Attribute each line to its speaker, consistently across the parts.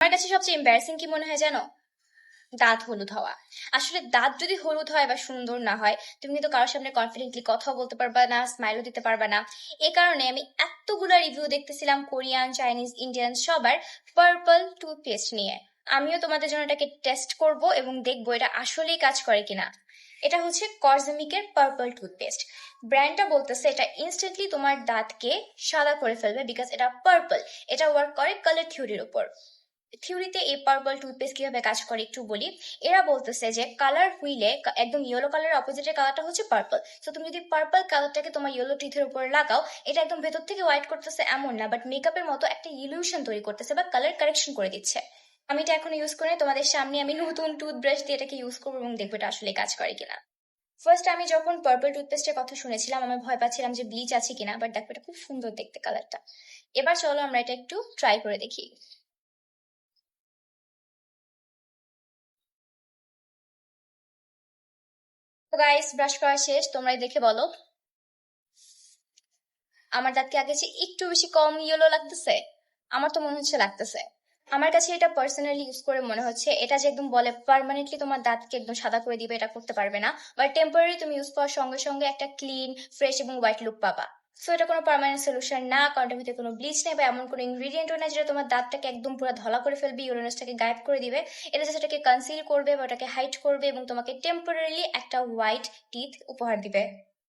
Speaker 1: আমার কাছে সবচেয়ে এম্বারাসিং কি মনে হয় জানো? দাঁত হলুদ হওয়া। আসলে দাঁত যদি হলুদ হয় বা সুন্দর না হয়, তুমি কিন্তু কারোর সামনে কনফিডেন্টলি কথাও বলতে পারবা না স্মাইলও দিতে পারবা না। এ কারণে আমি এতগুলো রিভিউ দেখতেছিলাম, কোরিয়ান চাইনিজ ইন্ডিয়ান সবার পার্পল টুথপেস্ট নিয়ে। আমিও তোমাদের জন্য এটাকে টেস্ট করব এবং দেখব এটা আসলেই কাজ করে কিনা। এটা হচ্ছে কর্জমিকের পার্পল টুথপেস্ট ব্র্যান্ডটা বলতেছে এটা ইনস্ট্যান্টলি তোমার দাঁতকে সাদা করে ফেলবে বিকজ এটা পার্পল এটা ওয়ার্ক করে কালার থিওরির উপর। থিওরিতে এই পার্পল টুথপেস্ট কীভাবে কাজ করে একটু বলি। এরা বলতেছে যে কালার হুইলে একদম ইয়েলো কালারের অপোজিটের কালারটা হচ্ছে পার্পল সো তুমি যদি পার্পল কালারটাকে তোমার ইয়েলো টিথের উপর লাগাও, এটা একদম ভেতর থেকে হোয়াইট করতেছে এমন না বাট মেকআপের মতো একটা ইলিউশন তৈরি করতেছে বা কালার কারেকশন করে দিচ্ছে। আমি এটা এখন ইউজ করে তোমাদের সামনে আমি নতুন টুথব্রাশ দিয়ে এটাকে ইউজ করব এবং দেখব এটা আসলে কাজ করে কিনা। ফার্স্ট আমি যখন পার্পল টুথপেস্টের কথা শুনেছিলাম, আমি ভয় পাচ্ছিলাম যে ব্লিচ আছে কিনা বাট দেখো এটা খুব সুন্দর দেখতে কালারটা এবার চলো আমরা এটা একটু ট্রাই করে দেখি। গাইস ব্রাশ করা শেষ, তোমরাই দেখে বলো। আমার দাঁতকে আগে একটু বেশি কম ইয়েলো লাগতেছে, আমার তো মনে হচ্ছে লাগতেছে। আমার কাছে এটা পার্সোনালি ইউজ করে মনে হচ্ছে, এটা যে একদম বলে পারমানেন্টলি তোমার দাঁতকে একদম সাদা করে দিবে, এটা করতে পারবে না। বাট টেম্পোরারি তুমি ইউজ করার সঙ্গে সঙ্গে একটা ক্লিন ফ্রেশ এবং হোয়াইট লুক পাবা। সো এটা কোনো পার্মানেন্ট সলিউশন না কারণ এটার ভিতরে কোনো ব্লিচ নেই বা এমন কোনো ইনগ্রিডিয়েন্টও না যেটা তোমার দাঁতটাকে একদম পুরো ধলা করে ফেলবে ইউরেনাসটাকে গায়েব করে দিবে। এটা জাস্ট এটাকে কনসিল করবে বা ওটাকে হাইট করবে এবং তোমাকে টেম্পোরারিলি একটা হোয়াইট টিথ উপহার দিবে।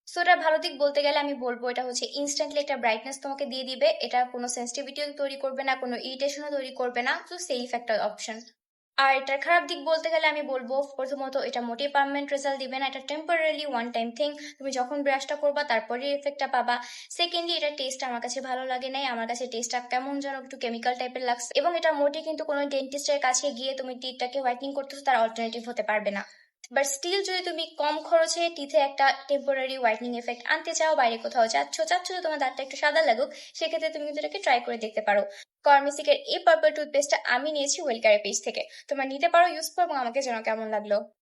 Speaker 1: সো এটা ভালো দিক বলতে গেলে আমি বলব এটা হচ্ছে ইনস্ট্যান্টলি একটা ব্রাইটনেস তোমাকে দিয়ে দিবে। এটা কোনো সেন্সিটিভিটিও তৈরি করবে না, কোনো ইরিটেশনও তৈরি করবে না। তো সেফ একটা অপশন আর এটার খারাপ দিক বলতে গেলে আমি বলব, প্রথমত এটা মোটেই পারমানেন্ট রেজাল্ট দিবে না, এটা টেম্পোরারি ওয়ান টাইম থিং তুমি যখন ব্রাশটা করবা তারপরে এফেক্টটা পাবা। সেকেন্ডলি এটা টেস্ট আমার কাছে ভালো লাগে নাই, আমার কাছে টেস্টটা কেমন যেন একটু কেমিক্যাল টাইপের লাগছে। এবং এটা মোটে কিন্তু কোনো ডেন্টিস্টের কাছে গিয়ে তুমি টিটটাকে হোয়াইটনিং করতেছো, তার অল্টারনেটিভ হতে পারবে না। বাট স্টিল যদি তুমি কম খরচে টিথে একটা টেম্পোরারি হোয়াইটনিং এফেক্ট আনতে চাও, বাইরে কোথাও যাচ্ছ, চাচ্ছ তো তোমার দাঁতটা একটু সাদা লাগুক, সেক্ষেত্রে তুমি কিন্তু এটাকে ট্রাই করে দেখতে পারো। কর্মিসিকের এই পার্পল টুথপেস্টটা আমি নিয়েছি ওয়েলকারের পেজ থেকে। তোমরা নিতে পারো ইউজ করব আমাকে যেন কেমন লাগল।